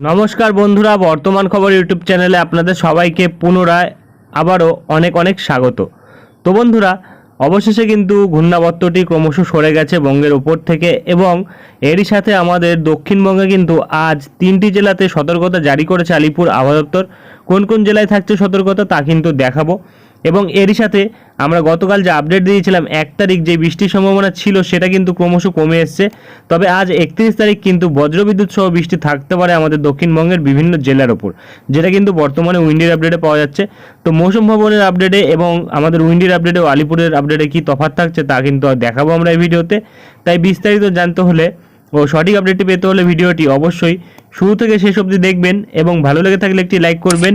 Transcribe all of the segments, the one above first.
নমস্কার বন্ধুরা, বর্তমান খবর ইউটিউব চ্যানেলে আপনাদের সবাইকে পুনরায় আবারও অনেক অনেক স্বাগত। তো বন্ধুরা, অবশেষে কিন্তু ঘূর্ণাবর্তটি ক্রমশ সরে গেছে বঙ্গের উপর থেকে এবং এরই সাথে আমাদের দক্ষিণবঙ্গে কিন্তু আজ তিনটি জেলাতে সতর্কতা জারি করেছে আলিপুর আবহাওয়া দপ্তর। কোন কোন জেলায় থাকছে সতর্কতা তা কিন্তু দেখাবো। এবং এরই সাথে আমরা গতকাল যে আপডেট দিয়েছিলাম, এক তারিখ যে বৃষ্টির সম্ভাবনা ছিল, সেটা কিন্তু ক্রমশ কমে এসছে। তবে আজ একত্রিশ তারিখ কিন্তু বজ্রবিদ্যুৎ সহ বৃষ্টি থাকতে পারে আমাদের দক্ষিণবঙ্গের বিভিন্ন জেলার ওপর, যেটা কিন্তু বর্তমানে উইন্ডির আপডেটে পাওয়া যাচ্ছে। তো মৌসুম ভবনের আপডেটে এবং আমাদের উইন্ডির আপডেটে ও আলিপুরের আপডেটে কী তফাৎ থাকছে, তা কিন্তু দেখাবো আমরা এই ভিডিওতে। তাই বিস্তারিত জানতে হলে ও সঠিক আপডেটটি পেতে হলে ভিডিওটি অবশ্যই শুরু থেকে শেষ অবধি দেখবেন এবং ভালো লেগে থাকলে একটি লাইক করবেন।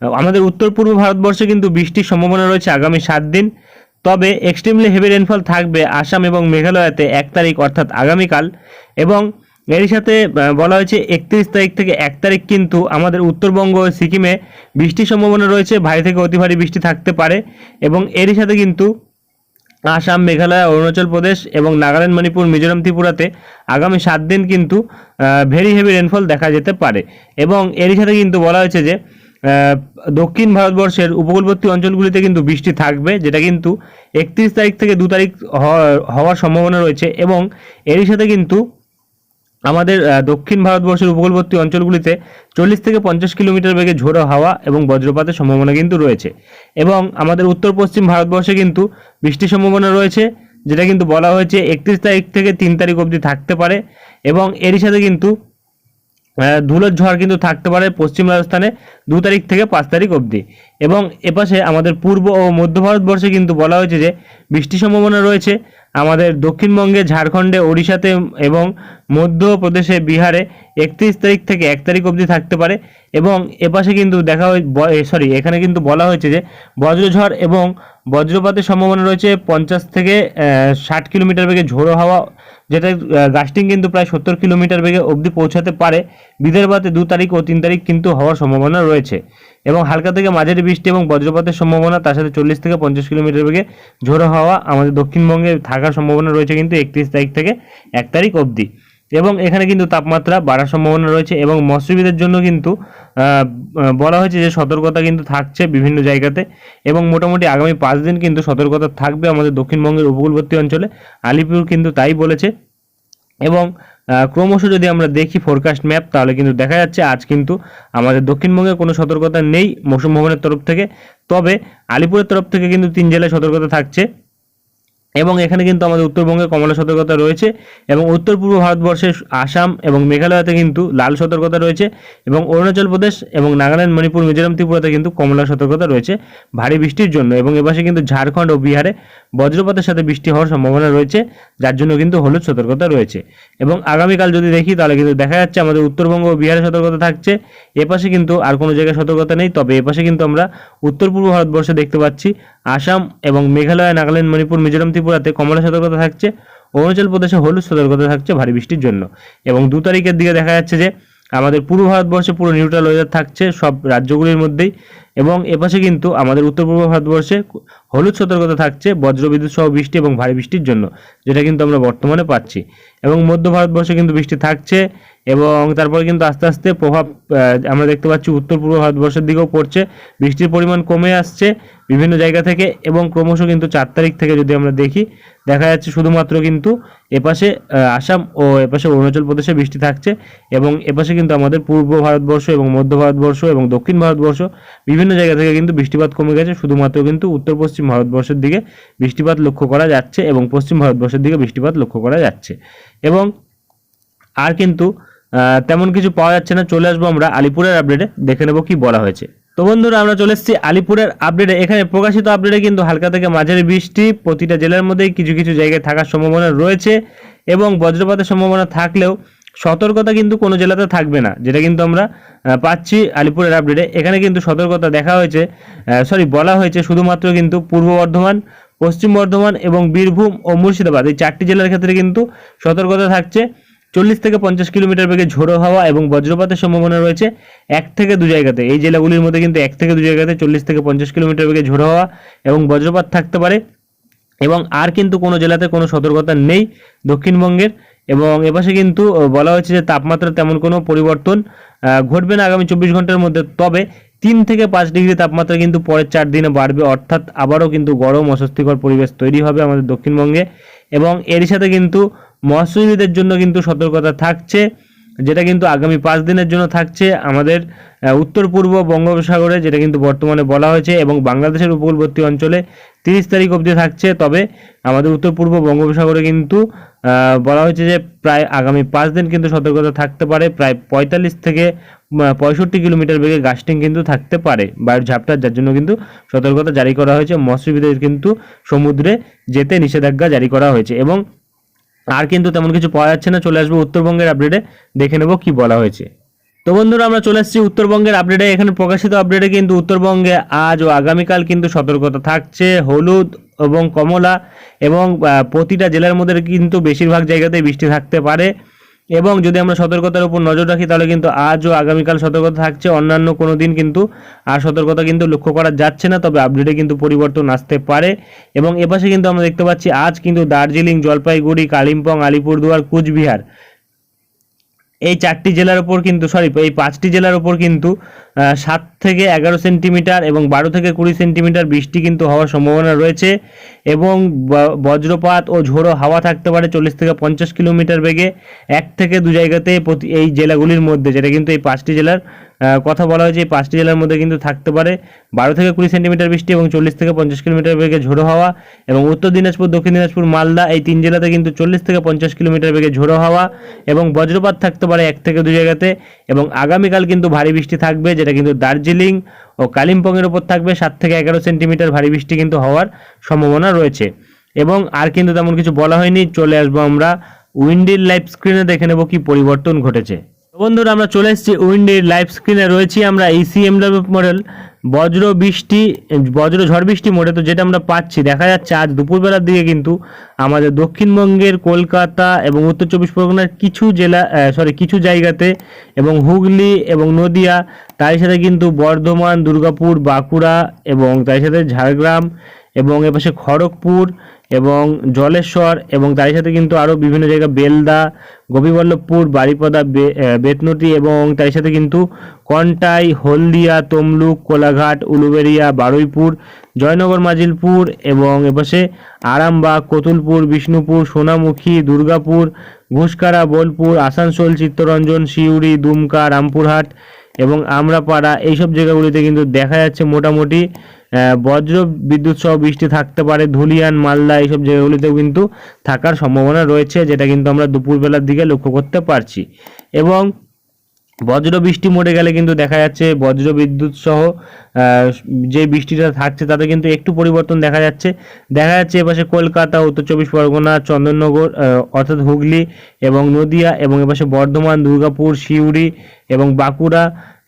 আমাদের উত্তর পূর্ব ভারতবর্ষে কিন্তু বৃষ্টির সম্ভাবনা রয়েছে আগামী সাত দিন। তবে এক্সট্রিমলি হেভি রেনফল থাকবে আসাম এবং মেঘালয়াতে এক তারিখ, অর্থাৎ আগামীকাল। এবং এর সাথে বলা হয়েছে একত্রিশ তারিখ থেকে এক তারিখ কিন্তু আমাদের উত্তরবঙ্গ ও সিকিমে বৃষ্টির সম্ভাবনা রয়েছে। ভারী থেকে অতি ভারী বৃষ্টি থাকতে পারে। এবং এরই সাথে কিন্তু আসাম, মেঘালয়, অরুণাচল প্রদেশ এবং নাগাল্যান্ড, মণিপুর, মিজোরাম, ত্রিপুরাতে আগামী সাত দিন কিন্তু ভেরি হেভি রেনফল দেখা যেতে পারে। এবং এরই সাথে কিন্তু বলা হয়েছে যে দক্ষিণ ভারতবর্ষের উপকূলবর্তী অঞ্চলগুলিতে কিন্তু বৃষ্টি থাকবে, যেটা কিন্তু একত্রিশ তারিখ থেকে দু তারিখ হওয়া- হওয়ার সম্ভাবনা রয়েছে এবং এরই সাথে কিন্তু আমাদের দক্ষিণ ভারতবর্ষের উপকূলবর্তী অঞ্চলগুলিতে চল্লিশ থেকে পঞ্চাশ কিলোমিটার বেগে ঝোড়ো হাওয়া এবং বজ্রপাতের সম্ভাবনা কিন্তু রয়েছে। এবং আমাদের উত্তর পশ্চিম ভারতবর্ষে কিন্তু বৃষ্টির সম্ভাবনা রয়েছে, যেটা কিন্তু বলা হয়েছে একত্রিশ তারিখ থেকে তিন তারিখ অবধি থাকতে পারে এবং এরই সাথে কিন্তু ধুলোর ঝড় কিন্তু থাকতে পারে পশ্চিম রাজস্থানে দু তারিখ থেকে পাঁচ তারিখ অবধি। এবং এপাশে আমাদের পূর্ব ও মধ্য ভারতবর্ষে কিন্তু বলা হয়েছে যে বৃষ্টির সম্ভাবনা রয়েছে। আমাদের দক্ষিণবঙ্গে, ঝাড়খণ্ডে, ওড়িশাতে এবং মধ্যপ্রদেশে, বিহারে একত্রিশ তারিখ থেকে এক তারিখ অবধি থাকতে পারে এবং এপাশে কিন্তু দেখা হয়ে সরি এখানে কিন্তু বলা হয়েছে যে বজ্রঝড় এবং বজ্রপাতের সম্ভাবনা রয়েছে পঞ্চাশ থেকে ষাট কিলোমিটার বেগে ঝোড়ো হাওয়া, যেটা গাস্টিং কিন্তু প্রায় সত্তর কিলোমিটার বেগে অবধি পৌঁছাতে পারে। বিদর্ভাতে দু তারিখ ও তিন তারিখ কিন্তু হওয়ার সম্ভাবনা রয়েছে। এবং হালকা থেকে মাঝারি বৃষ্টি এবং বজ্রপাতের সম্ভাবনা, তার সাথে চল্লিশ থেকে পঞ্চাশ কিলোমিটার বেগে ঝোড়ো হাওয়া আমাদের দক্ষিণবঙ্গে থাকার সম্ভাবনা রয়েছে কিন্তু একত্রিশ তারিখ থেকে এক তারিখ অবধি। এবং এখানে কিন্তু তাপমাত্রা বাড়ার সম্ভাবনা রয়েছে এবং মৎস্যবিদের জন্য কিন্তু বলা হয়েছে যে সতর্কতা কিন্তু থাকছে বিভিন্ন জায়গাতে। এবং মোটামুটি আগামী পাঁচ দিন কিন্তু সতর্কতা থাকবে আমাদের দক্ষিণবঙ্গের উপকূলবর্তী অঞ্চলে। আলিপুর কিন্তু তাই বলেছে। এবং ক্রমশ যদি আমরা দেখি ফোরকাস্ট ম্যাপ তাহলে কিন্তু দেখা যাচ্ছে আজ কিন্তু আমাদের দক্ষিণবঙ্গে কোনো সতর্কতা নেই, মৌসুম ভবনের তরফ থেকে। তবে আলিপুরের তরফ থেকে কিন্তু তিন জেলায় সতর্কতা থাকছে। এবং এখানে কিন্তু আমাদের উত্তরবঙ্গে কমলা সতর্কতা রয়েছে এবং উত্তর পূর্ব ভারতবর্ষের আসাম এবং মেঘালয়তে কিন্তু লাল সতর্কতা রয়েছে এবং অরুণাচল প্রদেশ এবং নাগাল্যান্ড, মণিপুর, মিজোরাম, ত্রিপুরাতে কিন্তু কমলা সতর্কতা রয়েছে ভারী বৃষ্টির জন্য এবং এপাশে কিন্তু ঝাড়খণ্ড ও বিহারে বজ্রপাতের সাথে বৃষ্টি হওয়ার সম্ভাবনা রয়েছে, যার জন্য কিন্তু হলুদ সতর্কতা রয়েছে। এবং আগামীকাল যদি দেখি তাহলে কিন্তু দেখা যাচ্ছে আমাদের উত্তরবঙ্গ ও বিহারে সতর্কতা থাকছে, এপাশে কিন্তু আর কোনো জায়গায় সতর্কতা নেই, তবে এপাশে কিন্তু আমরা উত্তর পূর্ব ভারতবর্ষে দেখতে পাচ্ছি আসাম এবং মেঘালয়, নাগাল্যান্ড, মণিপুর, মিজোরাম, ত্রিপুরাতে কমলা সতর্কতা থাকছে। অরুণাচল প্রদেশে হলুদ সতর্কতা থাকছে ভারী বৃষ্টির জন্য। এবং দু তারিখের দিকে দেখা যাচ্ছে যে, আমাদের পূর্ব ভারতবর্ষে পুরো নিউট্রাল ওয়েদার থাকছে সব রাজ্যগুলির মধ্যেই। এবং এপাশে কিন্তু আমাদের উত্তর পূর্ব ভারতবর্ষে হলুদ সতর্কতা থাকছে, বজ্রবিদ্যুৎ সহ বৃষ্টি এবং ভারী বৃষ্টির জন্য, যেটা কিন্তু আমরা বর্তমানে পাচ্ছি। এবং মধ্য ভারতবর্ষে কিন্তু বৃষ্টি থাকছে। এবং তারপরে কিন্তু আস্তে আস্তে প্রভাব আমরা দেখতে পাচ্ছি উত্তর পূর্ব ভারতবর্ষের দিকেও পড়ছে। বৃষ্টির পরিমাণ কমে আসছে বিভিন্ন জায়গা থেকে এবং ক্রমশ কিন্তু চার তারিখ থেকে যদি আমরা দেখি, দেখা যাচ্ছে শুধুমাত্র কিন্তু এপাশে আসাম ও এপাশে অরুণাচল প্রদেশে বৃষ্টি থাকছে এবং এপাশে কিন্তু আমাদের পূর্ব ভারতবর্ষ এবং মধ্য ভারতবর্ষ এবং দক্ষিণ ভারতবর্ষ বিভিন্ন জায়গা থেকে কিন্তু বৃষ্টিপাত কমে গেছে। শুধুমাত্র কিন্তু উত্তর পশ্চিম ভারতবর্ষের দিকে বৃষ্টিপাত লক্ষ্য করা যাচ্ছে এবং পশ্চিম ভারতবর্ষের দিকে বৃষ্টিপাত লক্ষ্য করা যাচ্ছে। এবং আর কিন্তু তেমন কিছু পাওয়া যাচ্ছে না। চলে আসব আমরা আলিপুরের আপডেটে দেখে নেব কি বলা হয়েছে। তো বন্ধুরা, আমরা চলে এসেছি আলিপুরের আপডেটে এখানে প্রকাশিত আপডেটে কিন্তু হালকা থেকে মাঝারি বৃষ্টি, প্রতিটা জেলার মধ্যেই কিছু কিছু জায়গায় থাকার সম্ভাবনা রয়েছে এবং বজ্রপাতের সম্ভাবনা থাকলেও সতর্কতা কিন্তু কোনো জেলাতে থাকবে না, যেটা কিন্তু আমরা পাচ্ছি আলিপুরের আপডেটে এখানে কিন্তু সতর্কতা দেখা হয়েছে সরি বলা হয়েছে শুধুমাত্র কিন্তু পূর্ব বর্ধমান, পশ্চিম বর্ধমান এবং বীরভূম ও মুর্শিদাবাদ। এই চারটি জেলার ক্ষেত্রে কিন্তু সতর্কতা থাকছে। চল্লিশ থেকে পঞ্চাশ কিলোমিটার বেগে ঝোড়ো হাওয়া এবং বজ্রপাতের সম্ভাবনা রয়েছে এক থেকে দু জায়গাতে। এই জেলাগুলির মধ্যে কিন্তু এক থেকে দু জায়গাতে চল্লিশ থেকে পঞ্চাশ কিলোমিটার বেগে ঝোড়ো হাওয়া এবং বজ্রপাত থাকতে পারে। এবং আর কিন্তু কোনো জেলাতে কোনো সতর্কতা নেই দক্ষিণবঙ্গের। এবং এপাশে কিন্তু বলা হয়েছে যে তাপমাত্রা তেমন কোনো পরিবর্তন ঘটবে না আগামী চব্বিশ ঘণ্টার মধ্যে। তবে তিন থেকে পাঁচ ডিগ্রি তাপমাত্রা কিন্তু পরের চার দিনে বাড়বে। অর্থাৎ আবারও কিন্তু গরম অস্বস্তিকর পরিবেশ তৈরি হবে আমাদের দক্ষিণবঙ্গে। এবং এর সাথে কিন্তু মৎস্যজীবীদের জন্য কিন্তু সতর্কতা থাকছে, যেটা কিন্তু আগামী পাঁচ দিনের জন্য থাকছে। আমাদের উত্তর পূর্ব বঙ্গোপসাগরে, যেটা কিন্তু বর্তমানে বলা হয়েছে, এবং বাংলাদেশের উপকূলবর্তী অঞ্চলে তিরিশ তারিখ অবধি থাকছে। তবে আমাদের উত্তর পূর্ব বঙ্গোপসাগরে কিন্তু বলা হয়েছে যে প্রায় আগামী পাঁচ দিন কিন্তু সতর্কতা থাকতে পারে। প্রায় পঁয়তাল্লিশ থেকে পঁয়ষট্টি কিলোমিটার বেগে গাস্টিং কিন্তু থাকতে পারে বায়ুর ঝাপটা, যার জন্য কিন্তু সতর্কতা জারি করা হয়েছে। মৎস্যজীবীদের কিন্তু সমুদ্রে যেতে নিষেধাজ্ঞা জারি করা হয়েছে, এবং আর কিন্তু তেমন কিছু পাওয়া যাচ্ছে না, চলে আসব উত্তরবঙ্গের আপডেটে দেখে নেব কি বলা হয়েছে। তো বন্ধুরা, আমরা চলে আসছি উত্তরবঙ্গের আপডেটে এখানে প্রকাশিত আপডেটে কিন্তু উত্তরবঙ্গে আজ ও আগামীকাল কিন্তু সতর্কতা থাকছে। হলুদ এবং কমলা এবং প্রতিটা জেলার মধ্যে কিন্তু বেশিরভাগ জায়গাতেই বৃষ্টি থাকতে পারে। এবং যদি আমরা সতর্কতার উপর নজর রাখি, তাহলে কিন্তু আজ ও আগামীকাল সতর্কতা থাকছে। অন্যান্য কোনো দিন কিন্তু আর সতর্কতা কিন্তু লক্ষ্য করা যাচ্ছে না, তবে আপডেটে কিন্তু পরিবর্তন আসতে পারে। এবং এপাশে কিন্তু আমরা দেখতে পাচ্ছি, আজ কিন্তু দার্জিলিং, জলপাইগুড়ি, কালিম্পং, আলিপুরদুয়ার, কুচবিহার এই চারটি জেলার উপর কিন্তু সরি এই পাঁচটি জেলার উপর কিন্তু সাত থেকে এগারো সেন্টিমিটার এবং বারো থেকে কুড়ি সেন্টিমিটার বৃষ্টি কিন্তু হওয়ার সম্ভাবনা রয়েছে এবং বজ্রপাত ও ঝোড়ো হাওয়া থাকতে পারে চল্লিশ থেকে পঞ্চাশ কিলোমিটার বেগে। এক থেকে দু জায়গাতে প্রতি এই জেলাগুলির মধ্যে, যেটা কিন্তু এই পাঁচটি জেলার কথা বলা হয়েছে পাঁচটি জেলার মধ্যে কিন্তু থাকতে পারে। বারো থেকে কুড়ি সেন্টিমিটার বৃষ্টি এবং চল্লিশ থেকে পঞ্চাশ কিলোমিটার বেগে ঝোড়ো হাওয়া এবং উত্তর দিনাজপুর, দক্ষিণ দিনাজপুর, মালদা এই তিন জেলাতে কিন্তু চল্লিশ থেকে পঞ্চাশ কিলোমিটার বেগে ঝোড়ো হাওয়া এবং বজ্রপাত থাকতে পারে এক থেকে দু জায়গাতে এবং আগামীকাল কিন্তু ভারী বৃষ্টি থাকবে যেটা কিন্তু দার্জিলিং ও কালিম্পংয়ের ওপর থাকবে। সাত থেকে এগারো সেন্টিমিটার ভারী বৃষ্টি কিন্তু হওয়ার সম্ভাবনা রয়েছে। এবং আর কিন্তু তেমন কিছু বলা হয়নি। চলে আসব আমরা উইন্ডির লাইভ স্ক্রিনে দেখে নেব কি পরিবর্তন ঘটেছে। বন্ধুরা, আমরা চলে এসেছি উইন্ডির লাইভ স্ক্রিনে রয়েছি আমরা এই সিএমডব্লিউ মডেল বজ্র বৃষ্টি, বজ্র ঝড় বৃষ্টি মোডে তো যেটা আমরা পাচ্ছি। দেখা যাচ্ছে আজ দুপুরবেলার দিকে কিন্তু আমাদের দক্ষিণবঙ্গের কলকাতা এবং উত্তর চব্বিশ পরগনার কিছু জেলা সরি কিছু জায়গাতে এবং হুগলি এবং নদিয়া তার সাথে কিন্তু বর্ধমান, দুর্গাপুর, বাঁকুড়া এবং তার সাথে ঝাড়গ্রাম এবং এপাশে খড়গপুর এবং জলেশ্বর এবং তার সাথে কিন্তু আরও বিভিন্ন জায়গা, বেলদা, গোপীবল্লভপুর, বারিপদা বেতনটি এবং তার সাথে কিন্তু কন্টাই, হলদিয়া, তমলুক, কোলাঘাট উলুবেড়িয়া বারুইপুর, জয়নগর, মাজিলপুর এবং এপাশে আরামবাগ, কতুলপুর, বিষ্ণুপুর, সোনামুখী, দুর্গাপুর, ঘুষকারা, বোলপুর, আসানসোল, চিত্তরঞ্জন, সিউড়ি, দুমকা, রামপুরহাট এবং আমরাপাড়া, এইসব জায়গাগুলিতে কিন্তু দেখা যাচ্ছে মোটামুটি বজ্র বিদ্যুৎ সহ বৃষ্টি থাকতে পারে, ধুলিয়ান, মালদা এইসব জায়গাগুলিতেও কিন্তু থাকার সম্ভাবনা রয়েছে, যেটা কিন্তু আমরা দুপুরবেলার দিকে লক্ষ্য করতে পারছি। এবং বজ্র বৃষ্টি মরে গেলে কিন্তু দেখা যাচ্ছে বজ্র বিদ্যুৎ সহ যে বৃষ্টিটা থাকছে তাতে কিন্তু একটু পরিবর্তন দেখা যাচ্ছে। দেখা যাচ্ছে এপাশে কলকাতা, উত্তর চব্বিশ পরগনা, চন্দননগর অর্থাৎ হুগলি এবং নদিয়া এবং এপাশে বর্ধমান, দুর্গাপুর সিউড়ি এবং বাঁকুড়া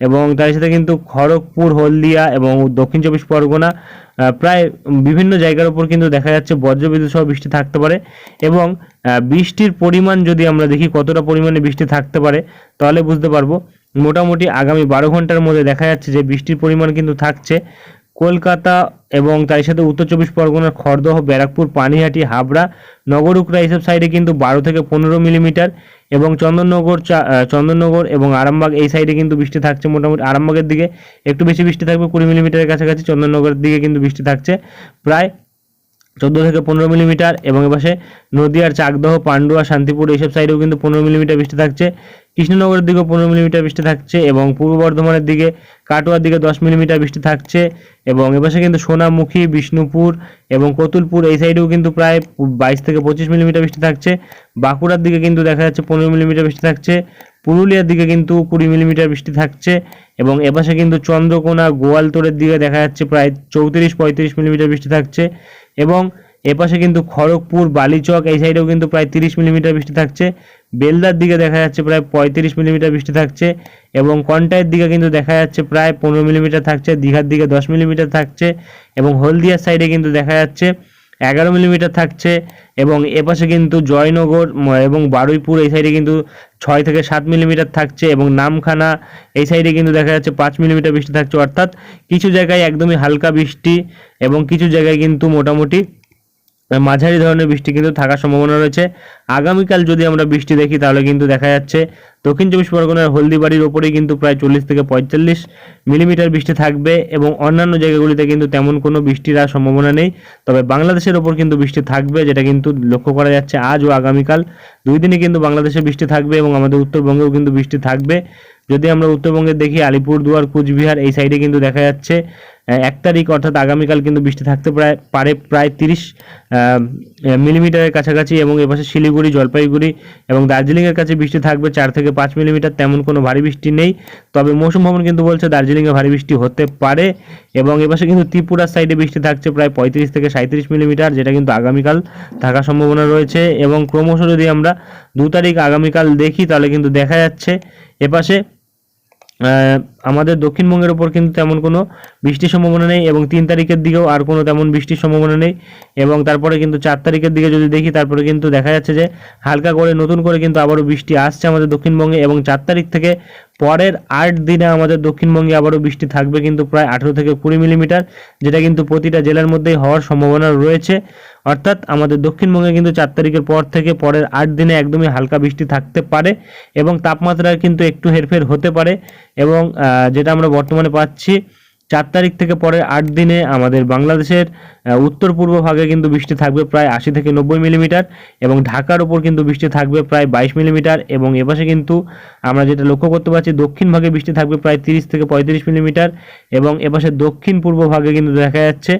এবং তার সাথে কিন্তু খড়গপুর, হলদিয়া এবং দক্ষিণ চব্বিশ পরগনা প্রায় বিভিন্ন জায়গার উপর কিন্তু দেখা যাচ্ছে বজ্রবিদ্যুৎ সহ বৃষ্টি থাকতে পারে এবং বৃষ্টির পরিমাণ যদি আমরা দেখি কতটা পরিমাণে বৃষ্টি থাকতে পারে, তাহলে বুঝতে পারব। মোটামুটি আগামী বারো ঘণ্টার মধ্যে দেখা যাচ্ছে যে বৃষ্টির পরিমাণ কিন্তু থাকছে। কলকাতা এবং তার সাথে উত্তর চব্বিশ পরগনার খড়দহ, ব্যারাকপুর, পানিহাটি, হাবড়া নগরুকরা এইসব সাইডে কিন্তু বারো থেকে পনেরো মিলিমিটার এবং চন্দননগর চন্দননগর এবং আরামবাগ এই সাইডে কিন্তু বৃষ্টি থাকছে মোটামুটি। আরামবাগের দিকে একটু বেশি বৃষ্টি থাকবে কুড়ি মিলিমিটারের কাছাকাছি, চন্দননগরের দিকে কিন্তু বৃষ্টি থাকছে। প্রায় চোদ্দ থেকে পনেরো মিলিমিটার এবং এপাশে নদিয়ার চাকদহ, পান্ডুয়া, শান্তিপুর এইসব সাইডেও কিন্তু পনেরো মিলিমিটার বৃষ্টি থাকছে। কৃষ্ণনগরের দিকেও পনেরো মিলিমিটার বৃষ্টি থাকছে এবং পূর্ব বর্ধমানের দিকে কাটোয়ার দিকে দশ মিলিমিটার বৃষ্টি থাকছে এবং এপাশে কিন্তু সোনামুখী, বিষ্ণুপুর এবং কতুলপুর এই সাইডেও কিন্তু প্রায় বাইশ থেকে পঁচিশ মিলিমিটার বৃষ্টি থাকছে। বাঁকুড়ার দিকে কিন্তু দেখা যাচ্ছে পনেরো মিলিমিটার বৃষ্টি থাকছে। পুরুলিয়ার দিকে কিন্তু কুড়ি মিলিমিটার বৃষ্টি থাকছে এবং এপাশে কিন্তু চন্দ্রকোনা, গোয়ালতোড়ের দিকে দেখা যাচ্ছে প্রায় চৌত্রিশ, পঁয়ত্রিশ মিলিমিটার বৃষ্টি থাকছে এবং এপাশে কিন্তু খড়গপুর, বালিচক এই সাইডেও কিন্তু প্রায় তিরিশ মিলিমিটার বৃষ্টি থাকছে। বেলদার দিকে দেখা যাচ্ছে প্রায় পঁয়ত্রিশ মিলিমিটার বৃষ্টি থাকছে এবং কন্টাইয়ের দিকে কিন্তু দেখা যাচ্ছে প্রায় পনেরো মিলিমিটার থাকছে, দীঘার দিকে দশ মিলিমিটার থাকছে এবং হলদিয়ার সাইডে কিন্তু দেখা যাচ্ছে এগারো মিলিমিটার থাকছে এবং এপাশে কিন্তু জয়নগর এবং বারুইপুর, এই সাইডে কিন্তু ছয় থেকে সাত মিলিমিটার থাকছে এবং নামখানা, এই সাইডে কিন্তু দেখা যাচ্ছে পাঁচ মিলিমিটার বৃষ্টি থাকছে। অর্থাৎ কিছু জায়গায় একদমই হালকা বৃষ্টি এবং কিছু জায়গায় কিন্তু মোটামুটি মাঝারি ধরনের বৃষ্টি কিন্তু থাকার সম্ভাবনা রয়েছে। আগামীকাল যদি আমরা বৃষ্টি দেখি, তাহলে কিন্তু দেখা যাচ্ছে দক্ষিণ চব্বিশ পরগনার হলদিবাড়ির ওপরেই কিন্তু প্রায় চল্লিশ থেকে পঁয়তাল্লিশ মিলিমিটার বৃষ্টি থাকবে এবং অন্যান্য জায়গাগুলিতে কিন্তু তেমন কোনো বৃষ্টির আর সম্ভাবনা নেই। তবে বাংলাদেশের ওপর কিন্তু বৃষ্টি থাকবে, যেটা কিন্তু লক্ষ্য করা যাচ্ছে আজ ও আগামীকাল। দুই দিনে কিন্তু বাংলাদেশে বৃষ্টি থাকবে এবং আমাদের উত্তরবঙ্গেও কিন্তু বৃষ্টি থাকবে। যদি আমরা উত্তরবঙ্গে দেখি আলিপুরদুয়ার কুচবিহার, এই সাইডে কিন্তু দেখা যাচ্ছে এক তারিখ অর্থাৎ আগামীকাল কিন্তু বৃষ্টি থাকতে প্রায়, পারে প্রায় তিরিশ মিলিমিটারের কাছাকাছি এবং এপাশে শিলিগুড়ি, জলপাইগুড়ি এবং দার্জিলিংয়ের কাছে বৃষ্টি থাকবে চার থেকে পাঁচ মিলিমিটার, তেমন কোনো ভারী বৃষ্টি নেই। তবে মৌসুম ভবন কিন্তু বলছে দার্জিলিংয়ে ভারী বৃষ্টি হতে পারে এবং এপাশে কিন্তু ত্রিপুরার সাইডে বৃষ্টি থাকছে প্রায় পঁয়ত্রিশ থেকে সাঁত্রিশ মিলিমিটার, যেটা কিন্তু আগামীকাল থাকার সম্ভাবনা রয়েছে এবং ক্রমশ যদি আমরা দু তারিখ আগামীকাল দেখি, তাহলে কিন্তু দেখা যাচ্ছে এপাশে আমাদের দক্ষিণবঙ্গের ওপর কিন্তু তেমন কোনো বৃষ্টির সম্ভাবনা নেই এবং তিন তারিখের দিকেও আর কোনো তেমন বৃষ্টির সম্ভাবনা নেই এবং তারপরে কিন্তু চার তারিখের দিকে যদি দেখি, তারপরে কিন্তু দেখা যাচ্ছে যে হালকা করে নতুন করে কিন্তু আবারও বৃষ্টি আসছে আমাদের দক্ষিণবঙ্গে এবং চার তারিখ থেকে পরের আট দিনে আমাদের দক্ষিণবঙ্গে আবারও বৃষ্টি থাকবে কিন্তু প্রায় আঠেরো থেকে কুড়ি মিলিমিটার, যেটা কিন্তু প্রতিটা জেলার মধ্যেই হওয়ার সম্ভাবনা রয়েছে। অর্থাৎ আমাদের দক্ষিণবঙ্গে কিন্তু চার তারিখের পর থেকে পরের আট দিনে একদমই হালকা বৃষ্টি থাকতে পারে এবং তাপমাত্রা কিন্তু একটু হেরফের হতে পারে এবং যেটা আমরা বর্তমানে পাচ্ছি চার তারিখ থেকে পরের আট দিনে আমাদের বাংলাদেশের উত্তর পূর্ব ভাগে কিন্তু বৃষ্টি থাকবে প্রায় আশি থেকে নব্বই মিলিমিটার এবং ঢাকার ওপর কিন্তু বৃষ্টি থাকবে প্রায় বাইশ মিলিমিটার এবং এপাশে কিন্তু আমরা যেটা লক্ষ্য করতে পারছি দক্ষিণ ভাগে বৃষ্টি থাকবে প্রায় তিরিশ থেকে পঁয়ত্রিশ মিলিমিটার এবং এপাশে দক্ষিণ পূর্ব ভাগে কিন্তু দেখা যাচ্ছে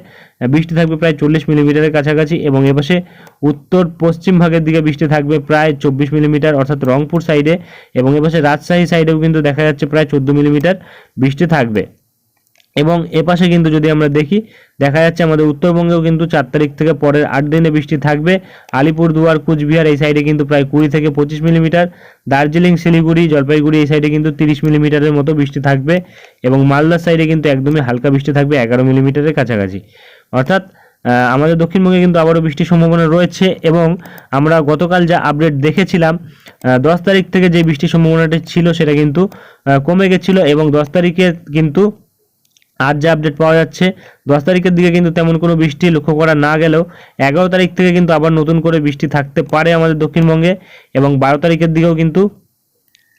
বৃষ্টি থাকবে প্রায় চল্লিশ মিলিমিটারের কাছাকাছি এবং এপাশে উত্তর পশ্চিম ভাগের দিকে বৃষ্টি থাকবে প্রায় চব্বিশ মিলিমিটার অর্থাৎ রংপুর সাইডে এবং এপাশে রাজশাহী সাইডেও কিন্তু দেখা যাচ্ছে প্রায় চোদ্দ মিলিমিটার বৃষ্টি থাকবে। এবং এপাশে কিন্তু যদি আমরা দেখি, দেখা যাচ্ছে আমাদের উত্তরবঙ্গেও কিন্তু চার তারিখ থেকে পরের আট দিনে বৃষ্টি থাকবে। আলিপুরদুয়ার কুচবিহার এই সাইডে কিন্তু প্রায় কুড়ি থেকে পঁচিশ মিলিমিটার। দার্জিলিং, শিলিগুড়ি, জলপাইগুড়ি এই সাইডে কিন্তু তিরিশ মিলিমিটারের মতো বৃষ্টি থাকবে এবং মালদার সাইডে কিন্তু একদমই হালকা বৃষ্টি থাকবে এগারো মিলিমিটারের কাছাকাছি। অর্থাৎ আমাদের দক্ষিণবঙ্গে কিন্তু আবারও বৃষ্টির সম্ভাবনা রয়েছে এবং আমরা গতকাল যা আপডেট দেখেছিলাম দশ তারিখ থেকে যে বৃষ্টির সম্ভাবনাটি ছিল সেটা কিন্তু কমে গেছিল এবং দশ তারিখে কিন্তু আজ যে আপডেট পাওয়া যাচ্ছে, দশ তারিখের দিকে কিন্তু তেমন কোনো বৃষ্টি লক্ষ্য করা না গেলেও এগারো তারিখ থেকে কিন্তু আবার নতুন করে বৃষ্টি থাকতে পারে আমাদের দক্ষিণবঙ্গে এবং বারো তারিখের দিকেও কিন্তু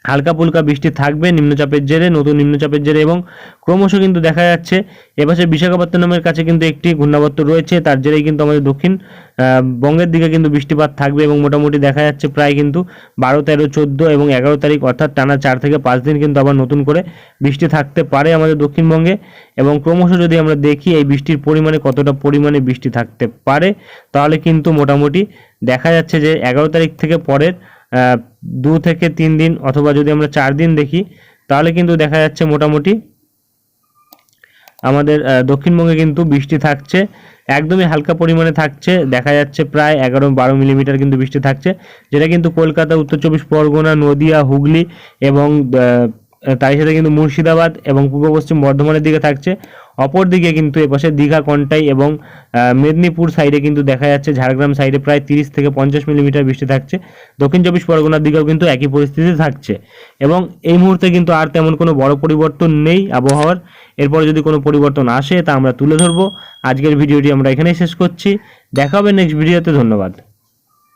হালকা ফুলকা বৃষ্টি থাকবে, নিম্নচাপের জেরে, নতুন নিম্নচাপের জেরে এবং ক্রমশ কিন্তু দেখা যাচ্ছে এপাশে বিশাখাপত্তনমের কাছে কিন্তু একটি ঘূর্ণাবর্ত রয়েছে, তার জেরেই কিন্তু আমাদের দক্ষিণ বঙ্গের দিকে কিন্তু বৃষ্টিপাত থাকবে এবং মোটামুটি দেখা যাচ্ছে প্রায় কিন্তু বারো, তেরো, চোদ্দ এবং এগারো তারিখ অর্থাৎ টানা চার থেকে পাঁচ দিন কিন্তু আবার নতুন করে বৃষ্টি থাকতে পারে আমাদের দক্ষিণবঙ্গে এবং ক্রমশ যদি আমরা দেখি এই বৃষ্টির পরিমাণে কতটা পরিমাণে বৃষ্টি থাকতে পারে, তাহলে কিন্তু মোটামুটি দেখা যাচ্ছে যে এগারো তারিখ থেকে পরের দু থেকে তিন দিন অথবা যদি আমরা চার দিন দেখি, তাহলে কিন্তু দেখা যাচ্ছে মোটামুটি আমাদের দক্ষিণবঙ্গে কিন্তু বৃষ্টি থাকছে, একদমই হালকা পরিমাণে থাকছে, দেখা যাচ্ছে প্রায় এগারো বারো মিলিমিটার কিন্তু বৃষ্টি থাকছে, যেটা কিন্তু কলকাতা, উত্তর চব্বিশ পরগনা, নদিয়া, হুগলি এবং তারই সাথে কিন্তু মুর্শিদাবাদ এবং পূর্ব পশ্চিম বর্ধমানের দিকে থাকছে। অপরদিকে কিন্তু এপাশে দীঘা, কন্টাই এবং মেদিনীপুর সাইডে কিন্তু দেখা যাচ্ছে ঝাড়গ্রাম সাইডে প্রায় তিরিশ থেকে পঞ্চাশ মিলিমিটার বৃষ্টি থাকছে। দক্ষিণ চব্বিশ পরগনার দিকেও কিন্তু একই পরিস্থিতি থাকছে। এবং এই মুহূর্তে কিন্তু আর তেমন কোনো বড় পরিবর্তন নেই আবহাওয়ার। এরপরে যদি কোনো পরিবর্তন আসে তা আমরা তুলে ধরবো। আজকের ভিডিওটি আমরা এখানেই শেষ করছি। দেখা হবে নেক্সট ভিডিওতে ধন্যবাদ।